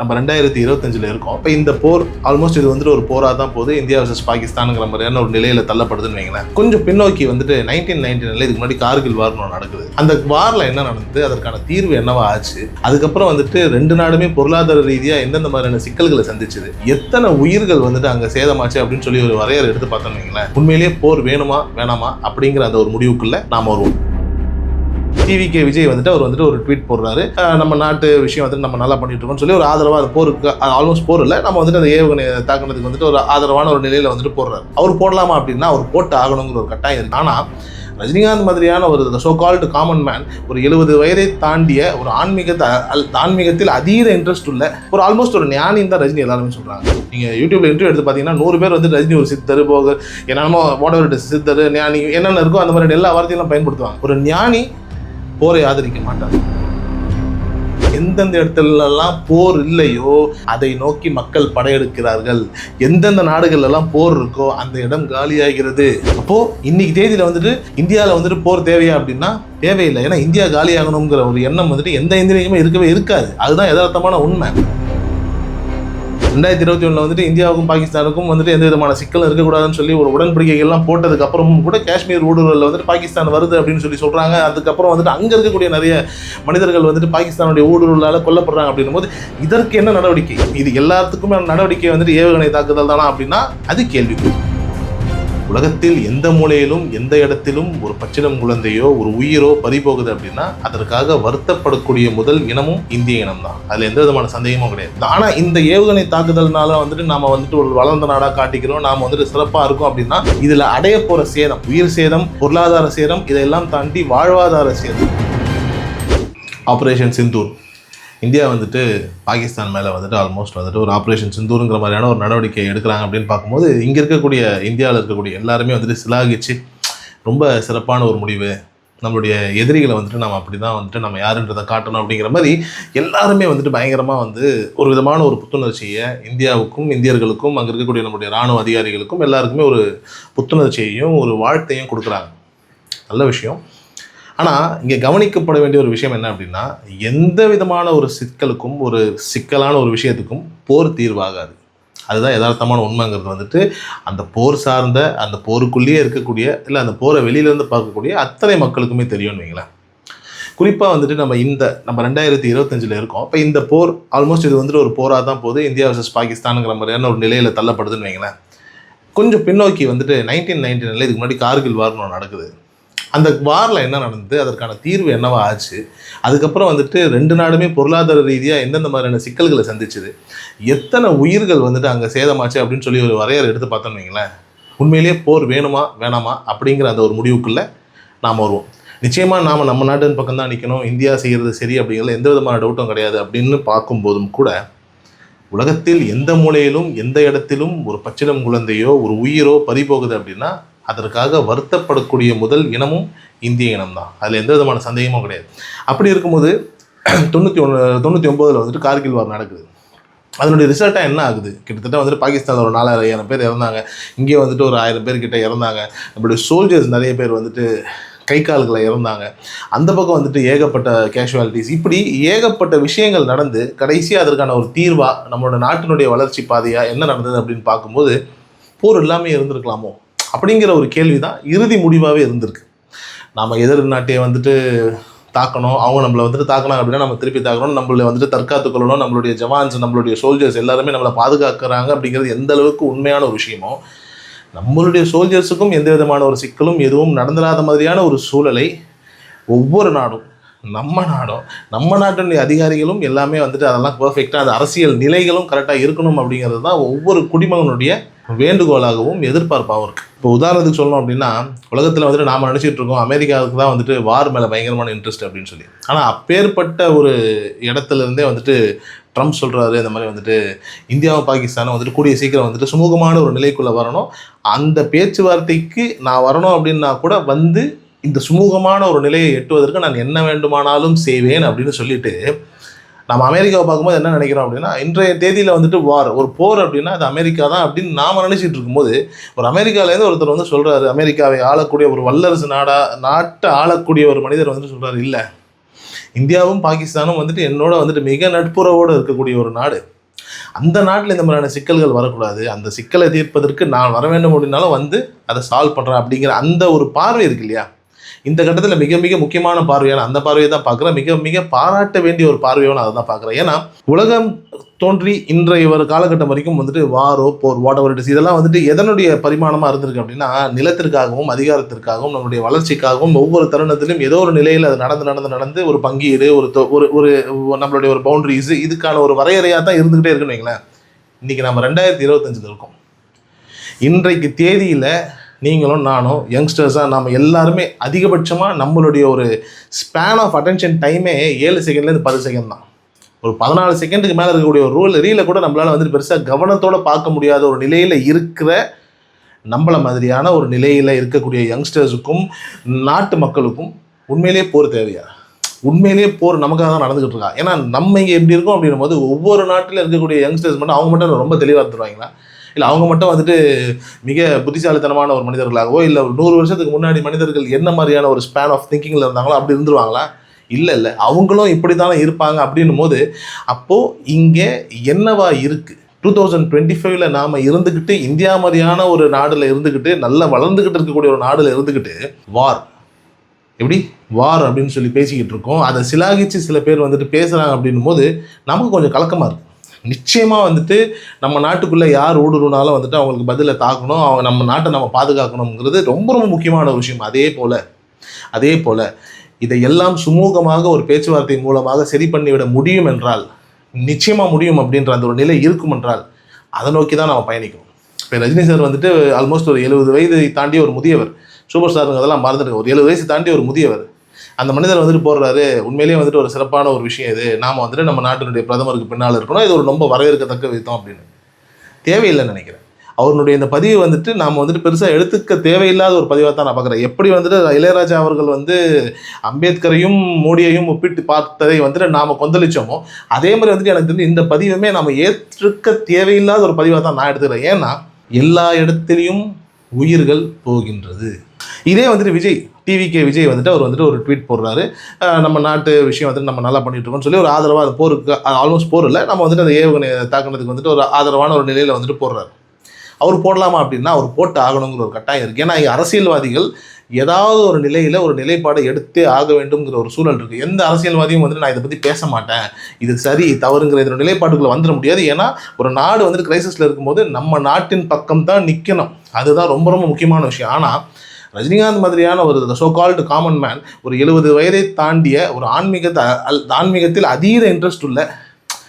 நம்ம ரெண்டாயிரத்தி இருபத்தஞ்சில் இருக்கோம். இப்போ இந்த போர் ஆல்மோஸ்ட் இது வந்துட்டு ஒரு போராக தான் போகுது. இந்தியா வர்சஸ் பாகிஸ்தானுங்கிற மாதிரியான ஒரு நிலையில் தள்ளப்படுதுன்னு வைங்களேன். கொஞ்சம் பின்னோக்கி வந்துட்டு நைன்டீன் நைன்டி இதுக்கு முன்னாடி கார்கில் வார் ஒன்று நடக்குது. அந்த வாரில் என்ன நடந்தது? அதற்கான தீர்வு என்னவா ஆச்சு? அதுக்கப்புறம் வந்துட்டு ரெண்டு நாடுமே பொருளாதார ரீதியாக எந்தெந்த மாதிரியான சிக்கல்களை சந்திச்சுது? எத்தனை உயிர்கள் வந்துட்டு அங்கே சேதமாச்சு அப்படின்னு சொல்லி ஒரு வரையறை எடுத்து பார்த்தோம்னு வைங்களேன். உண்மையிலேயே போர் வேணுமா வேணாமா அப்படிங்கிற அந்த ஒரு முடிவுக்குள்ளே நாம் வருவோம். டிவிகே விஜய் வந்துட்டு அவர் வந்துட்டு ஒரு ட்வீட் போடுறாரு. நம்ம நாட்டு விஷயம் வந்துட்டு நம்ம நல்லா பண்ணிட்டு இருக்கோம்னு சொல்லி ஒரு ஆதரவாக அது போருக்கு ஆல்மோஸ்ட் போர் இல்லை நம்ம வந்துட்டு அந்த ஏவுகணை தாக்குனதுக்கு வந்துட்டு ஒரு ஆதரவான ஒரு நிலையில வந்துட்டு போடுறாரு. அவர் போடலாமா அப்படின்னா அவர் போட்டு ஆகணுங்கிற ஒரு கட்டாயம் இருக்கு. ஆனால் ரஜினிகாந்த் மாதிரியான ஒரு சோ கால்டு காமன் மேன் ஒரு எழுபது வயதை தாண்டிய ஒரு ஆன்மீகத்தை அல்- ஆன்மீகத்தில் அதீத இன்ட்ரெஸ்ட் உள்ள ஒரு ஆல்மோஸ்ட் ஒரு ஞானின்னு தான் ரஜினி எல்லாருமே சொல்கிறாங்க நீங்கள் யூடியூப்ல இன்டர்வியூ எடுத்து பார்த்தீங்கன்னா நூறு பேர் வந்து ரஜினி ஒரு சித்தர் போக என்னென்னமோ வாட் சித்தர் ஞானி என்னென்ன இருக்கோ அந்த மாதிரி எல்லா வார்த்தையெல்லாம் பயன்படுத்துவாங்க. ஒரு ஞானி போரை ஆதரிக்க மாட்டார். எந்தெந்த இடத்துலலாம் போர் இல்லையோ அதை நோக்கி மக்கள் படையெடுக்கிறார்கள். எந்தெந்த நாடுகள்ல எல்லாம் போர் இருக்கோ அந்த இடம் காலியாகிறது. அப்போ இன்னைக்கு தேதியில வந்துட்டு இந்தியாவில் வந்துட்டு போர் தேவையா அப்படின்னா தேவையில்லை. ஏன்னா இந்தியா காலியாகணுங்கிற ஒரு எண்ணம் வந்துட்டு எந்த இந்திரியுமே இருக்கவே இருக்காது. அதுதான் யதார்த்தமான உண்மை. ரெண்டாயிரத்தி இருபத்தி ஒன்றில் வந்துட்டு இந்தியாவுக்கும் பாகிஸ்தானுக்கும் வந்துட்டு எந்த விதமான சிக்கலும் இருக்கக்கூடாதுன்னு சொல்லி ஒரு உடன்படிக்கைகள்லாம் போட்டதுக்கப்புறமும் கூட காஷ்மீர் ஊடுருவலில் வந்துட்டு பாகிஸ்தான் வருது அப்படின்னு சொல்லி சொல்கிறாங்க அதுக்கப்புறம் வந்துட்டு அங்கே இருக்கக்கூடிய நிறைய மனிதர்கள் வந்துட்டு பாகிஸ்தானுடைய ஊடுருவலால் கொல்லப்படுறாங்க அப்படின்னும் போது இதற்கு என்ன நடவடிக்கை? இது எல்லாத்துக்குமே நடவடிக்கை வந்துட்டு ஏவுகணை தாக்குதல் தானா அப்படின்னா அது கேள்விக்குறி. உலகத்தில் எந்த மூலையிலும் எந்த இடத்திலும் ஒரு பச்சினம் குழந்தையோ ஒரு உயிரோ பறிபோகுது அப்படின்னா அதற்காக வருத்தப்படக்கூடிய முதல் இனமும் இந்திய இனம் தான் அதில் எந்த விதமான சந்தேகமும் கிடையாது. ஆனால் இந்த ஏவுகணை தாக்குதல்னால வந்துட்டு நாம வந்துட்டு ஒரு வளர்ந்த நாடாக காட்டிக்கிறோம் நாம் வந்துட்டு சிறப்பாக இருக்கும் அப்படின்னா இதில் அடைய போகிற சேதம் உயிர் சேதம் பொருளாதார சேதம் இதையெல்லாம் தாண்டி வாழ்வாதார சேதம். ஆபரேஷன் சிந்தூர் இந்தியா வந்துட்டு பாகிஸ்தான் மேலே வந்துட்டு ஆல்மோஸ்ட் வந்துட்டு ஒரு ஆப்ரேஷன் சிந்தூருங்கிற மாதிரியான ஒரு நடவடிக்கை எடுக்கிறாங்க அப்படின்னு பார்க்கும்போது இங்கே இருக்கக்கூடிய இந்தியாவில் இருக்கக்கூடிய எல்லாருமே வந்துட்டு சிலாகிச்சு. ரொம்ப சிறப்பான ஒரு முடிவு. நம்மளுடைய எதிரிகளை வந்துட்டு நம்ம அப்படி தான் வந்துட்டு நம்ம யாருன்றதை காட்டணும் அப்படிங்கிற மாதிரி எல்லாருமே வந்துட்டு பயங்கரமாக வந்து ஒரு விதமான ஒரு புத்துணர்ச்சியை இந்தியாவுக்கும் இந்தியர்களுக்கும் அங்கே இருக்கக்கூடிய நம்மளுடைய இராணுவ அதிகாரிகளுக்கும் எல்லாருக்குமே ஒரு புத்துணர்ச்சியையும் ஒரு வாழ்த்தையும் கொடுக்குறாங்க. நல்ல விஷயம். ஆனால் இங்கே கவனிக்கப்பட வேண்டிய ஒரு விஷயம் என்ன அப்படின்னா எந்த விதமான ஒரு சிக்கலுக்கும் ஒரு சிக்கலான ஒரு விஷயத்துக்கும் போர் தீர்வாகாது. அதுதான் யதார்த்தமான உண்மைங்கிறது வந்துட்டு அந்த போர் சார்ந்த அந்த போருக்குள்ளேயே இருக்கக்கூடிய இல்லை அந்த போரை வெளியிலேருந்து பார்க்கக்கூடிய அத்தனை மக்களுக்குமே தெரியும்னு வைங்களேன். குறிப்பாக வந்துட்டு நம்ம இந்த நம்ம ரெண்டாயிரத்தி இருபத்தஞ்சில் இருக்கோம். இப்போ இந்த போர் ஆல்மோஸ்ட் இது வந்துட்டு ஒரு போராக தான் போகுது. இந்தியா வர்சஸ் பாகிஸ்தானுங்கிற மாதிரியான ஒரு நிலையில் தள்ளப்படுதுன்னு வைங்களேன். கொஞ்சம் பின்னோக்கி வந்துட்டு நைன்டீன் நைன்டி இதுக்கு முன்னாடி கார்கில் வார் நடக்குது. அந்த வாரில் என்ன நடந்தது அதற்கான தீர்வு என்னவா ஆச்சு அதுக்கப்புறம் வந்துட்டு ரெண்டு நாடுமே பொருளாதார ரீதியாக எந்தெந்த மாதிரியான சிக்கல்களை சந்திச்சுது எத்தனை உயிர்கள் வந்துட்டு அங்கே சேதமாச்சு அப்படின்னு சொல்லி ஒரு வரையறை எடுத்து பார்த்தோம்னு வைங்களேன். உண்மையிலேயே போர் வேணுமா வேணாமா அப்படிங்கிற அந்த ஒரு முடிவுக்குள்ளே நாம் வருவோம். நிச்சயமாக நாம் நம்ம நாட்டின் பக்கம் தான் நிற்கணும் இந்தியா செய்கிறது சரி அப்படிங்கிறது எந்த விதமான டவுட்டும் கிடையாது அப்படின்னு பார்க்கும்போதும் கூட உலகத்தில் எந்த மூலையிலும் எந்த இடத்திலும் ஒரு பச்சிடம் குழந்தையோ ஒரு உயிரோ பறிபோகுது அப்படின்னா அதற்காக வருத்தப்படக்கூடிய முதல் இனமும் இந்திய இனம் தான் அதில் எந்த விதமான சந்தேகமும் கிடையாது. அப்படி இருக்கும்போது தொண்ணூற்றி ஒன்று தொண்ணூற்றி ஒம்போதில் வந்துட்டு கார்கில் வார் நடக்குது. அதனுடைய ரிசல்ட்டாக என்ன ஆகுது? கிட்டத்தட்ட வந்துட்டு பாகிஸ்தானில் ஒரு நாலாயிரம் பேர் இறந்தாங்க. இங்கே வந்துட்டு ஒரு ஆயிரம் பேர் கிட்ட இறந்தாங்க. இப்படி சோல்ஜர்ஸ் நிறைய பேர் வந்துட்டு கை கால்களை இறந்தாங்க. அந்த பக்கம் வந்துட்டு ஏகப்பட்ட கேஷுவாலிட்டிஸ் இப்படி ஏகப்பட்ட விஷயங்கள் நடந்து கடைசியாக அதற்கான ஒரு தீர்வாக நம்மளோட நாட்டினுடைய வளர்ச்சி பாதையாக என்ன நடந்தது அப்படின்னு பார்க்கும்போது போர் இல்லாமல் இருந்திருக்கலாமோ? அப்படிங்கிற ஒரு கேள்வி தான் இறுதி முடிவாகவே இருந்திருக்கு. நாம் எதிர் நாட்டையை வந்துட்டு தாக்கணும் அவங்க நம்மளை வந்துட்டு தாக்கினாங்க அப்படின்னா நம்ம திருப்பி தாக்கணும் நம்மளை வந்துட்டு தற்காத்து கொள்ளணும். நம்மளுடைய ஜவான்ஸ் நம்மளுடைய சோல்ஜர்ஸ் எல்லாருமே நம்மளை பாதுகாக்கிறாங்க அப்படிங்கிறது எந்த அளவுக்கு உண்மையான ஒரு விஷயமோ நம்மளுடைய சோல்ஜர்ஸுக்கும் எந்த விதமான ஒரு சிக்கலும் எதுவும் நடந்துடாத மாதிரியான ஒரு சூழலை ஒவ்வொரு நாடும் நம்ம நாடும் நம்ம நாட்டினுடைய அதிகாரிகளும் எல்லாமே வந்துட்டு அதெல்லாம் பர்ஃபெக்டாக அந்த அரசியல் நிலைகளும் கரெக்டாக இருக்கணும் அப்படிங்கிறது தான் ஒவ்வொரு குடிமகனுடைய வேண்டுகோளாகவும் எதிர்பார்ப்பாகவும் இருக்குது இப்போ உதாரணத்துக்கு சொல்லணும் அப்படின்னா உலகத்தில் வந்துட்டு நாம் நினச்சிட்டு இருக்கோம் அமெரிக்காவுக்கு தான் வந்துட்டு வார் மேலே பயங்கரமான இன்ட்ரெஸ்ட் அப்படின்னு சொல்லி. ஆனால் அப்பேற்பட்ட ஒரு இடத்துலருந்தே வந்துட்டு ட்ரம்ப் சொல்கிறாரு இந்த மாதிரி வந்துட்டு இந்தியாவும் பாகிஸ்தானும் வந்துட்டு கூடிய சீக்கிரம் வந்துட்டு சுமூகமான ஒரு நிலைக்குள்ளே வரணும். அந்த பேச்சுவார்த்தைக்கு நான் வரணும் அப்படின்னா கூட வந்து இந்த சுமூகமான ஒரு நிலையை எட்டுவதற்கு நான் என்ன வேண்டுமானாலும் செய்வேன் அப்படின்னு சொல்லிட்டு நம்ம அமெரிக்காவை பார்க்கும்போது என்ன நினைக்கிறோம் அப்படின்னா இன்றைய தேதியில் வந்துட்டு வார் ஒரு போர் அப்படின்னா அது அமெரிக்கா தான் அப்படின்னு நாம் நினச்சிட்டு இருக்கும்போது ஒரு அமெரிக்காவிலேருந்து ஒருத்தர் வந்து சொல்கிறாரு அமெரிக்காவை ஆளக்கூடிய ஒரு வல்லரசு நாடா நாட்டை ஆளக்கூடிய ஒரு மனிதர் வந்துட்டு சொல்கிறாரு இல்லை. இந்தியாவும் பாகிஸ்தானும் வந்துட்டு என்னோட வந்துட்டு மிக நட்புறவோடு இருக்கக்கூடிய ஒரு நாடு. அந்த நாட்டில் இந்த மாதிரியான சிக்கல்கள் வரக்கூடாது. அந்த சிக்கலை தீர்ப்பதற்கு நான் வர வேண்டும் அப்படின்னாலும் வந்து அதை சால்வ் பண்ணுறேன் அப்படிங்கிற அந்த ஒரு பார்வை இருக்கு இல்லையா? இந்த கட்டத்தில் மிக மிக முக்கியமான பார்வையான அந்த பார்வையை தான் பார்க்குறேன். மிக மிக பாராட்ட வேண்டிய ஒரு பார்வையான அதை தான் பார்க்குறேன். ஏன்னா உலகம் தோன்றி இன்றைய ஒரு காலகட்டம் வரைக்கும் வந்துட்டு வாரோ போர் வாட் எவர் இட்ஸ் இதெல்லாம் வந்துட்டு எதனுடைய பரிமாணமாக இருந்திருக்கு அப்படின்னா நிலத்திற்காகவும் அதிகாரத்திற்காகவும் நம்மளுடைய வளர்ச்சிக்காகவும் ஒவ்வொரு தருணத்திலும் ஏதோ ஒரு நிலையில் அது நடந்து நடந்து நடந்து ஒரு பங்கீடு ஒரு தொ- ஒரு ஒரு நம்மளுடைய ஒரு பவுண்டரிஸ் இதுக்கான ஒரு வரையறையாக தான் இருந்துகிட்டே இருக்குன்னு வைங்களேன். இன்றைக்கி நம்ம ரெண்டாயிரத்தி இருபத்தஞ்சில் இருக்கோம். இன்றைக்கு தேதியில் நீங்களும் நானும் யங்ஸ்டர்ஸாக நம்ம எல்லாருமே அதிகபட்சமாக நம்மளுடைய ஒரு ஸ்பேன் ஆஃப் அட்டென்ஷன் டைமே ஏழு செகண்ட்லேருந்து பத்து செகண்ட் தான். ஒரு பதினாலு செகண்டுக்கு மேலே இருக்கக்கூடிய ஒரு ரூல் ரீலை கூட நம்மளால் வந்துட்டு பெருசாக கவனத்தோடு பார்க்க முடியாத ஒரு நிலையில் இருக்கிற நம்மள மாதிரியான ஒரு நிலையில் இருக்கக்கூடிய யங்ஸ்டர்ஸுக்கும் நாட்டு மக்களுக்கும் உண்மையிலேயே போர் தேவையா? உண்மையிலேயே போர் நமக்காக தான் நடந்துகிட்டு இருக்கா? ஏன்னா நம்ம இங்கே எப்படி இருக்கோம் அப்படின்னும் போது ஒவ்வொரு நாட்டில் இருக்கக்கூடிய யங்ஸ்டர்ஸ் மட்டும் அவங்க மட்டும் ரொம்ப தெளிவாக தருவாங்களா இல்லை அவங்க மட்டும் வந்துட்டு மிக புத்திசாலித்தனமான ஒரு மனிதர்களாகவோ இல்லை ஒரு நூறு வருஷத்துக்கு முன்னாடி மனிதர்கள் என்ன மாதிரியான ஒரு ஸ்பேன் ஆஃப் திங்கிங்கில் இருந்தாங்களோ அப்படி இருந்துருவாங்களா? இல்லை இல்லை. அவங்களும் இப்படி தானே இருப்பாங்க அப்படின்னும் போது அப்போது இங்கே என்னவா இருக்குது டூ தௌசண்ட் டுவெண்ட்டி ஃபைவ்ல நாம் இருந்துக்கிட்டு இந்தியா மாதிரியான ஒரு நாடில் இருந்துக்கிட்டு நல்லா வளர்ந்துக்கிட்டு இருக்கக்கூடிய ஒரு நாடில் இருந்துக்கிட்டு வார் எப்படி? வார் அப்படின்னு சொல்லி பேசிக்கிட்டு இருக்கோம். அதை சிலாகிச்சு சில பேர் வந்துட்டு பேசுகிறாங்க அப்படின்னும் போது நமக்கு கொஞ்சம் கலக்கமாக இருக்குது நிச்சயமாக வந்துட்டு நம்ம நாட்டுக்குள்ளே யார் ஊடுருனாலும் வந்துட்டு அவங்களுக்கு பதிலை தாக்கணும். அவங்க நம்ம நாட்டை நம்ம பாதுகாக்கணுங்கிறது ரொம்ப ரொம்ப முக்கியமான ஒரு விஷயம். அதே போல் அதே போல் இதையெல்லாம் சுமூகமாக ஒரு பேச்சுவார்த்தை மூலமாக சரி பண்ணிவிட முடியும் என்றால் நிச்சயமாக முடியும் அப்படின்ற அந்த ஒரு நிலை இருக்கும் என்றால் அதை நோக்கி தான் நம்ம பயணிக்கணும். இப்போ ரஜினி சார் வந்துட்டு ஆல்மோஸ்ட் ஒரு எழுபது வயது தாண்டி ஒரு முதியவர் சூப்பர் ஸ்டாருங்க அதெல்லாம் மறந்துட்டு ஒரு எழுபது வயசு தாண்டி ஒரு முதியவர் அந்த மனிதர் வந்துட்டு போடுறாரு உண்மையிலேயே வந்துட்டு ஒரு சிறப்பான ஒரு விஷயம் இது. நாம் வந்துட்டு நம்ம நாட்டினுடைய பிரதமருக்கு பின்னால் இருக்கணும். இது ஒரு ரொம்ப வரவேற்கத்தக்க விதம் அப்படின்னு. தேவையில்லைன்னு நினைக்கிறேன். அவருடைய இந்த பதிவு வந்துட்டு நாம் வந்துட்டு பெருசாக எடுத்துக்க தேவையில்லாத ஒரு பதிவாக தான் நான் பார்க்குறேன். எப்படி வந்துட்டு இளையராஜா அவர்கள் வந்து அம்பேத்கரையும் மோடியையும் ஒப்பிட்டு பார்த்ததை வந்துட்டு நாம் கொந்தளிச்சோமோ அதே மாதிரி வந்துட்டு எனக்கு தெரிஞ்சு இந்த பதிவுமே நாம் ஏற்றுக்க தேவையில்லாத ஒரு பதிவாக தான் நான் எடுத்துக்கிறேன். ஏன்னா எல்லா இடத்துலையும் உயிர்கள் போகின்றது. இதே வந்துட்டு விஜய் டிவிகே விஜய் வந்துட்டு அவர் வந்துட்டு ஒரு ட்வீட் போடுறாரு. நம்ம நாட்டு விஷயம் வந்துட்டு நம்ம நல்லா பண்ணிட்டு இருக்கோம்னு சொல்லி ஒரு ஆதரவாக அது போருக்கு ஆல்மோஸ்ட் போர் இல்லை. நம்ம வந்துட்டு அந்த ஏவுகணை தாக்குனதுக்கு வந்துட்டு ஒரு ஆதரவான ஒரு நிலையில் வந்துட்டு போடுறாரு. அவர் போடலாமா அப்படின்னா அவர் போட்டு ஆகணுங்கிற ஒரு கட்டாயம் இருக்குது ஏன்னா அரசியல்வாதிகள் ஏதாவது ஒரு நிலையில் ஒரு நிலைப்பாடை எடுத்தே ஆக வேண்டும்ங்கிற ஒரு சூழல் இருக்குது எந்த அரசியல்வாதியும் வந்துட்டு நான் இதை பற்றி பேச மாட்டேன். இது சரி தவறுங்கிற இதோட நிலைப்பாட்டுக்குள்ளே வந்துட முடியாது. ஏன்னா ஒரு நாடு வந்துட்டு கிரைசிஸில் இருக்கும்போது நம்ம நாட்டின் பக்கம் தான் நிற்கணும் அதுதான் ரொம்ப ரொம்ப முக்கியமான விஷயம். ஆனால் ரஜினிகாந்த் மாதிரியான ஒரு சோ கால்டு காமன் மேன் ஒரு எழுபது வயதை தாண்டிய ஒரு ஆன்மீகத்தை அல்- ஆன்மீகத்தில் அதீத இன்ட்ரெஸ்ட் உள்ள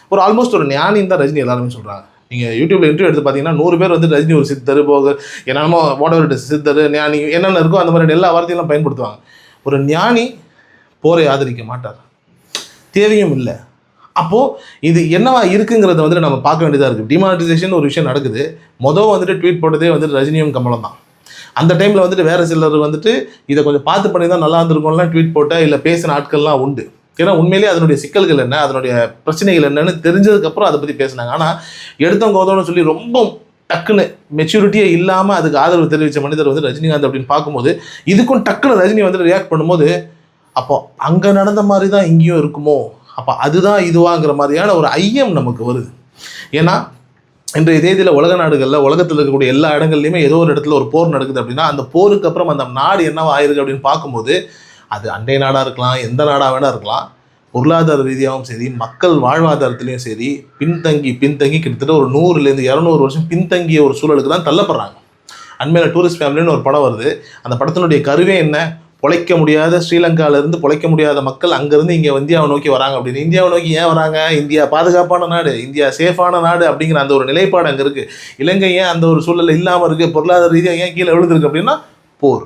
ஒரு ஆல்மோஸ்ட் ஒரு ஞானின்னு தான் ரஜினி எல்லாருமே சொல்கிறாங்க நீங்கள் யூடியூப்ல இன்டர்வியூ எடுத்து பார்த்தீங்கன்னா நூறு பேர் வந்து ரஜினி ஒரு சித்தர் போக என்னென்னமோ வாட் சித்தர் ஞானி என்னென்ன இருக்கோ அந்த மாதிரி எல்லா வார்த்தையெல்லாம் பயன்படுத்துவாங்க. ஒரு ஞானி போரை ஆதரிக்க மாட்டார். தேவையும் இல்லை. அப்போது இது என்னவா இருக்குங்கிறத வந்துட்டு நம்ம பார்க்க வேண்டியதாக இருக்குது டிமானிட்டைசேஷன் ஒரு விஷயம் நடக்குது. மொதல் வந்துட்டு ட்வீட் போட்டதே வந்துட்டு ரஜினியும் கமலம் தான். அந்த டைமில் வந்துட்டு வேறு சிலர் வந்துட்டு இதை கொஞ்சம் பார்த்து பண்ணி தான் நல்லா இருந்திருக்கோம்லாம் ட்வீட் போட்டால் இல்லை பேசின ஆட்கள்லாம் உண்டு. ஏன்னா உண்மையிலேயே அதனுடைய சிக்கல்கள் என்ன அதனுடைய பிரச்சனைகள் என்னன்னு தெரிஞ்சதுக்கப்புறம் அதை பற்றி பேசினாங்க. ஆனால் எடுத்தவங்க உதவணும்னு சொல்லி ரொம்ப டக்குன்னு மெச்சூரிட்டியே இல்லாமல் அதுக்கு ஆதரவு தெரிவித்த மனிதர் வந்து ரஜினிகாந்த் அப்படின்னு பார்க்கும்போது இதுக்கும் டக்குன்னு ரஜினி வந்து ரியாக்ட் பண்ணும்போது அப்போ அங்கே நடந்த மாதிரி தான் இங்கேயும் இருக்குமோ? அப்போ அதுதான் இதுவாங்கிற மாதிரியான ஒரு ஐயம் நமக்கு வருது. ஏன்னா இன்றைய தேதியில் உலக நாடுகளில் உலகத்தில் இருக்கக்கூடிய எல்லா இடங்கள்லையுமே ஏதோ ஒரு இடத்துல ஒரு போர் நடக்குது அப்படின்னா அந்த போருக்கு அப்புறம் அந்த நாடு என்னவா ஆயிருக்கு அப்படின்னு பார்க்கும்போது அது அண்டை நாடாக இருக்கலாம் எந்த நாடாக வேணா இருக்கலாம். பொருளாதார ரீதியாகவும் சரி மக்கள் வாழ்வாதாரத்திலையும் சரி பின்தங்கி பின்தங்கி கிட்டத்தட்ட ஒரு நூறுலேருந்து இரநூறு வருஷம் பின்தங்கிய ஒரு சூழலுக்கு தான் தள்ளப்படுறாங்க. அண்மையில் டூரிஸ்ட் ஃபேமிலின்னு ஒரு படம் வருது. அந்த படத்தினுடைய கருவே என்ன? பொழைக்க முடியாத ஸ்ரீலங்காவிலேருந்து பொழைக்க முடியாத மக்கள் அங்கேருந்து இங்கே இந்தியாவை நோக்கி வராங்க. அப்படின்னு இந்தியாவை நோக்கி ஏன் வராங்க? இந்தியா பாதுகாப்பான நாடு இந்தியா சேஃபான நாடு அப்படிங்கிற அந்த ஒரு நிலைப்பாடு அங்கே இருக்குது இலங்கை ஏன் அந்த ஒரு சூழல் இல்லாமல் இருக்குது பொருளாதார ரீதியாக ஏன் கீழே விழுந்திருக்கு அப்படின்னா போர்.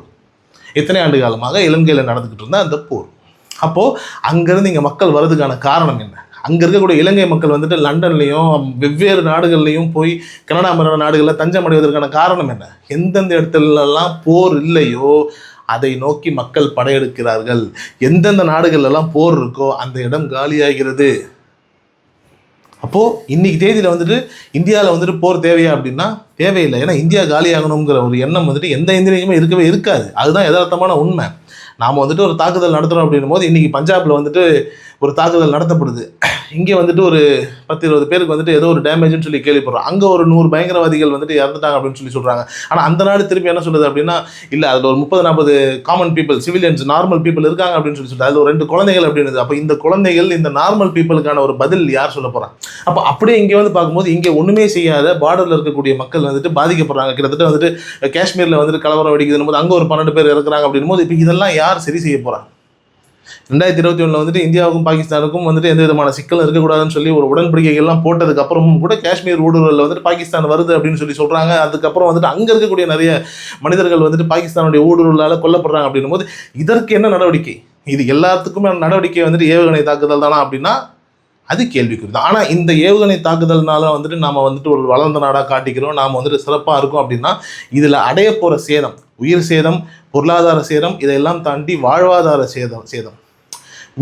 எத்தனை ஆண்டு காலமாக இலங்கையில் நடந்துக்கிட்டு இருந்த அந்த போர். அப்போது அங்கேருந்து இங்கே மக்கள் வர்றதுக்கான காரணம் என்ன? அங்கே இருக்கக்கூடிய இலங்கை மக்கள் வந்துட்டு லண்டன்லேயும் வெவ்வேறு நாடுகள்லையும் போய் கனடா மரண நாடுகளில் தஞ்சம் அடைவதற்கான காரணம் என்ன? எந்தெந்த இடத்துலலாம் போர் இல்லையோ அதை நோக்கி மக்கள் படையெடுக்கிறார்கள். எந்தெந்த நாடுகள்லாம் போர் இருக்கோ அந்த இடம் காலியாகிறது. அப்போது இன்னைக்கு தேதியில் வந்துட்டு இந்தியாவில் வந்துட்டு போர் தேவையா அப்படின்னா தேவையில்லை. ஏன்னா இந்தியா காலியாகணுங்கிற ஒரு எண்ணம் வந்துட்டு எந்த இந்தியிலையுமே இருக்கவே இருக்காது. அதுதான் யதார்த்தமான உண்மை. நாம் வந்துட்டு ஒரு தாக்குதல் நடத்துகிறோம் அப்படின்னும் போது இன்றைக்கி பஞ்சாபில் வந்துட்டு ஒரு தாக்குதல் நடத்தப்படுது. இங்கே வந்துட்டு ஒரு பத்து இருபது பேருக்கு வந்துட்டு ஏதோ ஒரு டேமேஜ்னு சொல்லி கேள்விப்படுறோம். அங்கே ஒரு நூறு பயங்கரவாதிகள் வந்துட்டு இறந்துட்டாங்க அப்படின்னு சொல்லி சொல்கிறாங்க ஆனால் அந்த நாடு திருப்பி என்ன சொல்லுது அப்படின்னா இல்லை அதில் ஒரு முப்பது நாற்பது common people civilians normal people இருக்காங்க அப்படின்னு சொல்லி சொல்லிட்டு அதில் ஒரு ரெண்டு குழந்தைகள் அப்படின்னு அப்போ இந்த குழந்தைகள் இந்த நார்மல் பீப்புளுக்கான ஒரு பதில் யார் சொல்ல போகிறாங்க அப்போ அப்படியே இங்கே வந்து பார்க்கும்போது இங்கே ஒன்றுமே செய்யாத பார்டரில் இருக்கக்கூடிய மக்கள் வந்துட்டு பாதிக்கப்படுறாங்க. கிட்டத்தட்ட வந்துட்டு காஷ்மீரில் வந்துட்டு கலவரம் வெடிக்குதுன்னு போது அங்கே ஒரு பன்னெண்டு பேர் இறக்குறாங்க அப்படின்னும் போது இப்போ இதெல்லாம் யார் சரி செய்ய போகிறாங்க ரெண்டாயிரத்தி இருபத்தி ஒன்றில் வந்துட்டு இந்தியாவுக்கும் பாகிஸ்தானுக்கும் வந்துட்டு எந்த விதமான சிக்கலும் இருக்கக்கூடாதுன்னு சொல்லி ஒரு உடன்படிக்கைகள்லாம் போட்டதுக்கு அப்புறமும் கூட காஷ்மீர் ஊடுருவலில் வந்துட்டு பாகிஸ்தான் வருது அப்படின்னு சொல்லி சொல்கிறாங்க அதுக்கப்புறம் வந்துட்டு அங்கே இருக்கக்கூடிய நிறைய மனிதர்கள் வந்துட்டு பாகிஸ்தானுடைய ஊடுருவலால் கொல்லப்படுறாங்க அப்படின்னும் போது இதற்கு என்ன நடவடிக்கை? இது எல்லாத்துக்குமே நடவடிக்கை வந்துட்டு ஏவுகணை தாக்குதல் தானா அப்படின்னா அது கேள்விக்குறி தான். ஆனால் இந்த ஏவுகணை தாக்குதல்னால வந்துட்டு நாம் வந்துட்டு ஒரு வளர்ந்த நாடாக காட்டிக்கிறோம். நாம் வந்துட்டு சிறப்பாக இருக்கோம் அப்படின்னா இதில் அடைய போகிற சேதம் உயிர் சேதம் பொருளாதார சேதம் இதையெல்லாம் தாண்டி வாழ்வாதார சேதம் சேதம்.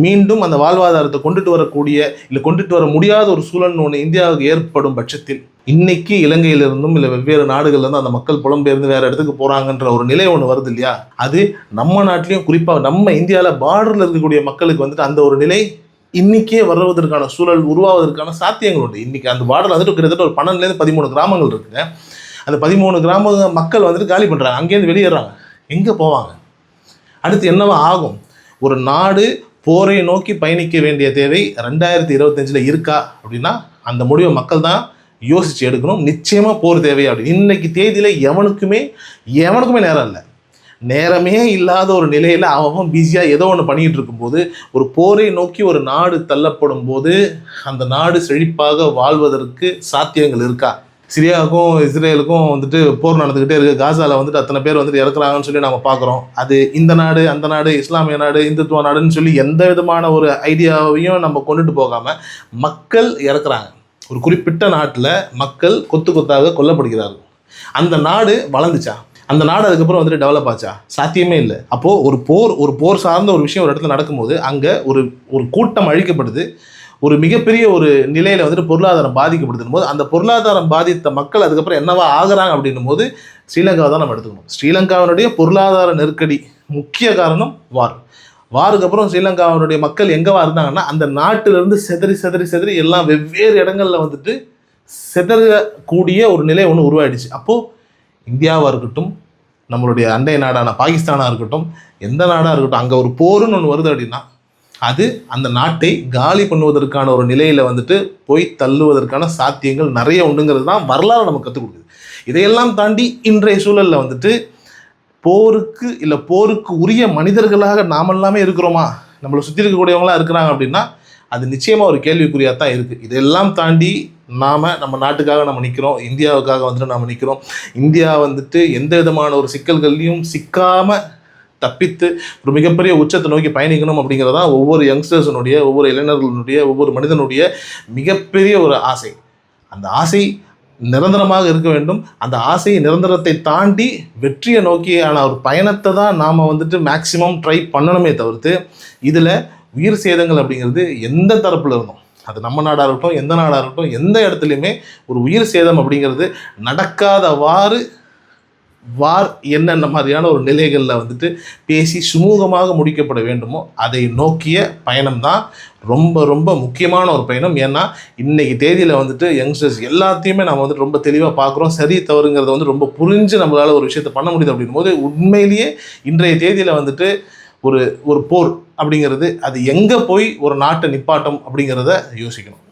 மீண்டும் அந்த வாழ்வாதாரத்தை கொண்டுட்டு வரக்கூடிய இல்லை கொண்டுட்டு வர முடியாத ஒரு சூழல் ஒன்று இந்தியாவுக்கு ஏற்படும் பட்சத்தில் இன்னைக்கு இலங்கையிலிருந்தும் இல்லை வெவ்வேறு நாடுகள்லேருந்து அந்த மக்கள் புலம்பெயர்ந்து வேறு இடத்துக்கு போகிறாங்கன்ற ஒரு நிலை ஒன்று வருது இல்லையா? அது நம்ம நாட்டிலையும் குறிப்பாக நம்ம இந்தியாவில் பார்டரில் இருக்கக்கூடிய மக்களுக்கு வந்துட்டு அந்த ஒரு நிலை இன்னைக்கே வர்றதற்கான சூழல் உருவாவதற்கான சாத்தியங்கள் உண்டு. இன்னைக்கு அந்த பார்டர் வந்துட்டு கிட்டத்தட்ட ஒரு பன்னெண்டுலேருந்து பதிமூணு கிராமங்கள் இருக்குங்க. அந்த பதிமூணு கிராம மக்கள் வந்துட்டு காலி பண்ணுறாங்க அங்கேருந்து வெளியேறாங்க. எங்கே போவாங்க? அடுத்து என்னவா ஆகும்? ஒரு நாடு போரை நோக்கி பயணிக்க வேண்டிய தேவை ரெண்டாயிரத்தி இருபத்தஞ்சில் இருக்கா அப்படின்னா அந்த முடிவை மக்கள் தான் யோசித்து எடுக்கணும். நிச்சயமாக போர் தேவை அப்படின்னு இன்றைக்கி தேதியில் எவனுக்குமே எவனுக்குமே நேரம் இல்லை. நேரமே இல்லாத ஒரு நிலையில் அவன் பிஸியாக ஏதோ ஒன்று பண்ணிகிட்டு இருக்கும்போது ஒரு போரை நோக்கி ஒரு நாடு தள்ளப்படும் போது அந்த நாடு செழிப்பாக வாழ்வதற்கு சாத்தியங்கள் இருக்கா? சிரியாவுக்கும் இஸ்ரேலுக்கும் வந்துட்டு போர் நடந்துக்கிட்டே இருக்குது காசாவில் வந்துட்டு அத்தனை பேர் வந்துட்டு இறக்குறாங்கன்னு சொல்லி நம்ம பார்க்குறோம் அது இந்த நாடு அந்த நாடு இஸ்லாமிய நாடு இந்துத்துவ நாடுன்னு சொல்லி எந்த விதமான ஒரு ஐடியாவையும் நம்ம கொண்டுட்டு போகாமல் மக்கள் இறக்குறாங்க. ஒரு குறிப்பிட்ட நாட்டில் மக்கள் கொத்து கொத்தாக கொல்லப்படுகிறார்கள். அந்த நாடு வளர்ந்துச்சா? அந்த நாடு அதுக்கப்புறம் வந்துட்டு டெவலப் ஆச்சா? சாத்தியமே இல்லை. அப்போது ஒரு போர் ஒரு போர் சார்ந்த ஒரு விஷயம் ஒரு இடத்துல நடக்கும்போது அங்கே ஒரு ஒரு கூட்டம் அழிக்கப்படுது. ஒரு மிகப்பெரிய ஒரு நிலையில் வந்துட்டு பொருளாதாரம் பாதிக்கப்படுதுன்னு போது அந்த பொருளாதாரம் பாதித்த மக்கள் அதுக்கப்புறம் என்னவா ஆகிறாங்க அப்படின்னும் போது ஸ்ரீலங்காவை தான் நம்ம எடுத்துக்கணும். ஸ்ரீலங்காவினுடைய பொருளாதார நெருக்கடி முக்கிய காரணம் வார். வாருக்கு அப்புறம் ஸ்ரீலங்காவினுடைய மக்கள் எங்கவா இருந்தாங்கன்னா அந்த நாட்டிலிருந்து செதறி செதறி செதறி எல்லாம் வெவ்வேறு இடங்கள்ல வந்துட்டு செதறக்கூடிய ஒரு நிலை ஒன்று உருவாயிடுச்சு. அப்போது இந்தியாவாக இருக்கட்டும் நம்மளுடைய அண்டை நாடான பாகிஸ்தானாக இருக்கட்டும் எந்த நாடாக இருக்கட்டும் அங்கே ஒரு போருன்னு ஒன்று வருது அப்படின்னா அது அந்த நாட்டை காலி பண்ணுவதற்கான ஒரு நிலையில் வந்துட்டு போய் தள்ளுவதற்கான சாத்தியங்கள் நிறைய உண்டுங்கிறது தான் வரலாறு நமக்கு கற்றுக் கொடுக்குது. இதையெல்லாம் தாண்டி இன்றைய சூழலில் வந்துட்டு போருக்கு இல்லை போருக்கு உரிய மனிதர்களாக நாமெல்லாமே இருக்கிறோமா? நம்மளை சுற்றி இருக்கக்கூடியவங்களாம் இருக்கிறாங்க அப்படின்னா அது நிச்சயமாக ஒரு கேள்விக்குறியாக தான் இருக்குது இதெல்லாம் தாண்டி நாம் நம்ம நாட்டுக்காக நம்ம நிற்கிறோம் இந்தியாவுக்காக வந்துட்டு நாம் நிற்கிறோம் இந்தியா வந்துட்டு எந்த விதமான ஒரு சிக்கல்கள்லையும் சிக்காமல் தப்பித்து ஒரு மிகப்பெரிய உச்சத்தை நோக்கி பயணிக்கணும் அப்படிங்கிறது தான் ஒவ்வொரு யங்ஸ்டர்ஸினுடைய ஒவ்வொரு இளைஞர்களுடைய ஒவ்வொரு மனிதனுடைய மிகப்பெரிய ஒரு ஆசை. அந்த ஆசை நிரந்தரமாக இருக்க வேண்டும். அந்த ஆசை நிரந்தரத்தை தாண்டி வெற்றியை நோக்கியான ஒரு பயணத்தை தான் நாம் வந்துட்டு மேக்சிமம் ட்ரை பண்ணணுமே தவிர்த்து இதில் உயிர் சேதங்கள் அப்படிங்கிறது எந்த தரப்பில் இருந்தோம் அது நம்ம நாடாக இருக்கட்டும் எந்த நாடாக இருக்கட்டும் எந்த இடத்துலையுமே ஒரு உயிர் சேதம் அப்படிங்கிறது நடக்காதவாறு வார் என்னென்ன மாதிரியான ஒரு நிலைகளில் வந்துட்டு பேசி சுமூகமாக முடிக்கப்பட வேண்டுமோ அதை நோக்கிய பயணம் தான் ரொம்ப ரொம்ப முக்கியமான ஒரு பயணம். ஏன்னா இன்னைக்கு தேதியில் வந்துட்டு யங்ஸ்டர்ஸ் எல்லாத்தையுமே நம்ம வந்துட்டு ரொம்ப தெளிவாக பார்க்குறோம். சரி தவறுங்கிறத வந்து ரொம்ப புரிஞ்சு நம்மளால் ஒரு விஷயத்தை பண்ண முடியுது அப்படின்னும் போது உண்மையிலேயே இன்றைய தேதியில் வந்துட்டு ஒரு ஒரு போர் அப்படிங்கிறது அது எங்கே போய் ஒரு நாட்டை நிப்பாட்டம் அப்படிங்கிறத யோசிக்கணும்.